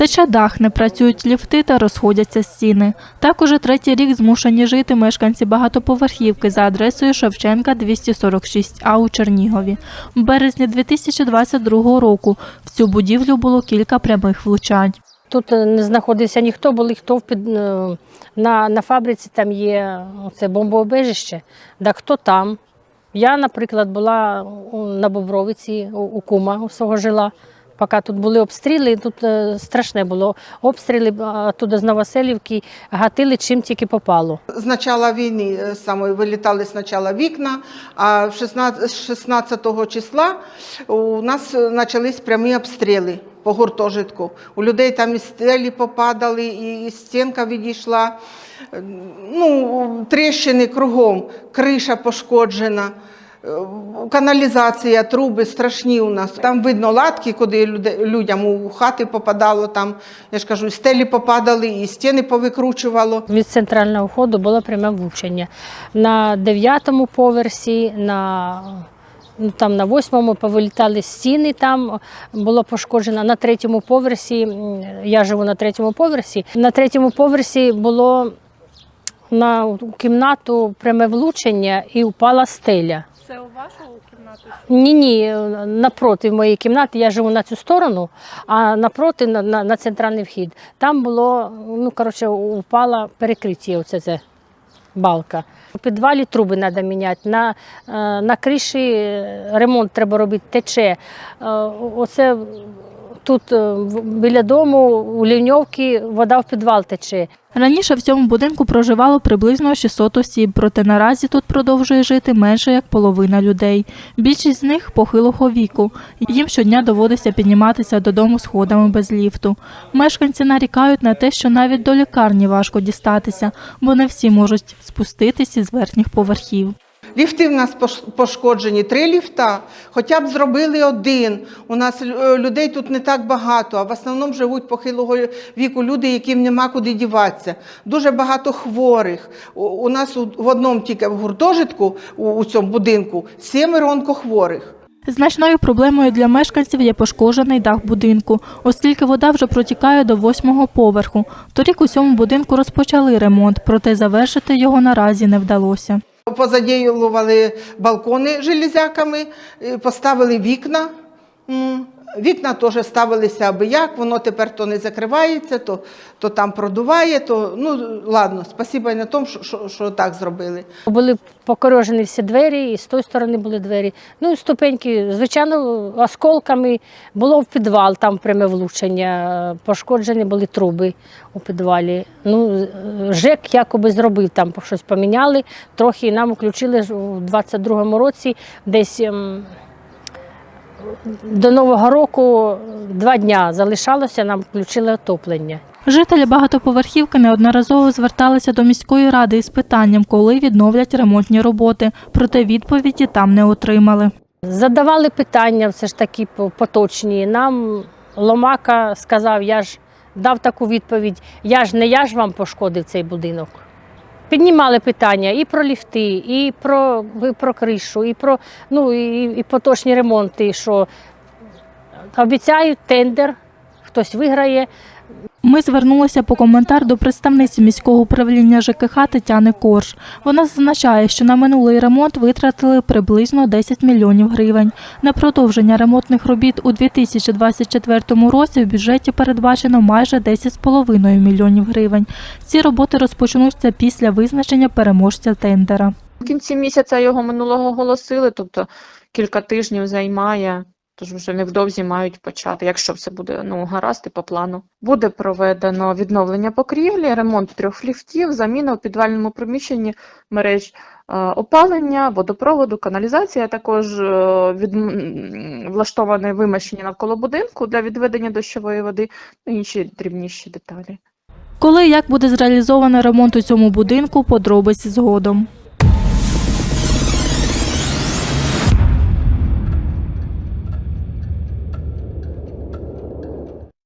Тече дах, не працюють ліфти та розходяться стіни. Так уже третій рік змушені жити мешканці багатоповерхівки за адресою Шевченка 246А у Чернігові. В березні 2022 року в цю будівлю було кілька прямих влучань. Тут е, не знаходився ніхто, були хто під, е, на, на фабриці там є це бомбоубежище. Да хто там? Я, наприклад, була на Бобровиці, у, у кума у свого жила. Поки тут були обстріли, тут е, страшне було. Обстріли туди з Новоселівки гатили чим тільки попало. З начала війни е, саме вилітали спочатку вікна, а в 16, з 16 числа у нас е, почались прямі обстріли по гуртожитку. У людей там і стелі попадали, і стінка відійшла. Ну, тріщини кругом, криша пошкоджена. Каналізація, труби страшні у нас. Там видно латки, куди людям у хати попадало. Там, я ж кажу, стелі попадали, і стіни повикручувало. Від центрального входу було пряме влучення. На дев'ятому поверсі, на, ну, там на восьмому повилітали стіни, там було пошкоджено. На третьому поверсі, я живу на третьому поверсі, на третьому поверсі було на кімнату пряме влучення і упала стеля. Це у вашу кімнату? Ні, ні, напроти моєї кімнати я живу на цю сторону, а напроти на, на, на центральний вхід. Там було, ну коротше, упала перекриття, оце це балка. У підвалі труби треба міняти. На, е, на криші ремонт треба робити, тече. Е, Оце тут е, біля дому у лівньовці вода в підвал тече. Раніше в цьому будинку проживало приблизно 600 осіб, проте наразі тут продовжує жити менше як половина людей. Більшість з них похилого віку. Їм щодня доводиться підніматися додому сходами без ліфту. Мешканці нарікають на те, що навіть до лікарні важко дістатися, бо не всі можуть спуститись із верхніх поверхів. Ліфти в нас пош- пошкоджені, три ліфта, хоча б зробили один. У нас е, людей тут не так багато, а в основному живуть похилого віку люди, яким нема куди діватися. Дуже багато хворих. У- нас в одному тільки в гуртожитку у цьому будинку сімеро онкохворих. Значною проблемою для мешканців є пошкоджений дах будинку, оскільки вода вже протікає до восьмого поверху. Торік у цьому будинку розпочали ремонт, проте завершити його наразі не вдалося. Позадіювали балкони железяками, е, поставили вікна. М, Вікна теж ставилися аби як, воно тепер то не закривається, то, то там продуває, то ну ладно, спасибо і на тому, що, що, що так зробили. Були покорежені всі двері, і з тої сторони були двері. Ну, ступеньки, звичайно, осколками було в підвал, там пряме влучення, пошкоджені були труби у підвалі. Ну, ЖЕК якоби зробив, там щось поміняли, трохи нам включили у 22-му році десь. До Нового року два дня залишалося, нам включили отоплення. Жителі багатоповерхівки неодноразово зверталися до міської ради із питанням, коли відновлять ремонтні роботи, проте відповіді там не отримали. Задавали питання, все ж таки по- поточні. Нам Ломака сказав, я ж дав таку відповідь, я ж не я ж вам пошкодив цей будинок. Піднімали питання і про ліфти, і про, і про кришу, і про ну, і, і поточні ремонти, що обіцяють тендер, хтось виграє, Ми звернулися по коментар до представниці міського управління ЖКХ Тетяни Корж. Вона зазначає, що на минулий ремонт витратили приблизно 10 мільйонів гривень. На продовження ремонтних робіт у 2024 році в бюджеті передбачено майже 10,5 мільйонів гривень. Ці роботи розпочнуться після визначення переможця тендера. В кінці місяця його минулого оголосили, тобто кілька тижнів займає, тож вже невдовзі мають почати, якщо все буде ну, гаразд і по плану. Буде проведено відновлення покрівлі, ремонт трьох ліфтів, заміна у підвальному приміщенні мереж е, опалення, водопроводу, каналізація, також е, від, влаштоване вимощення навколо будинку для відведення дощової води, ну, інші дрібніші деталі. Коли як буде зреалізовано ремонт у цьому будинку, подробиці згодом.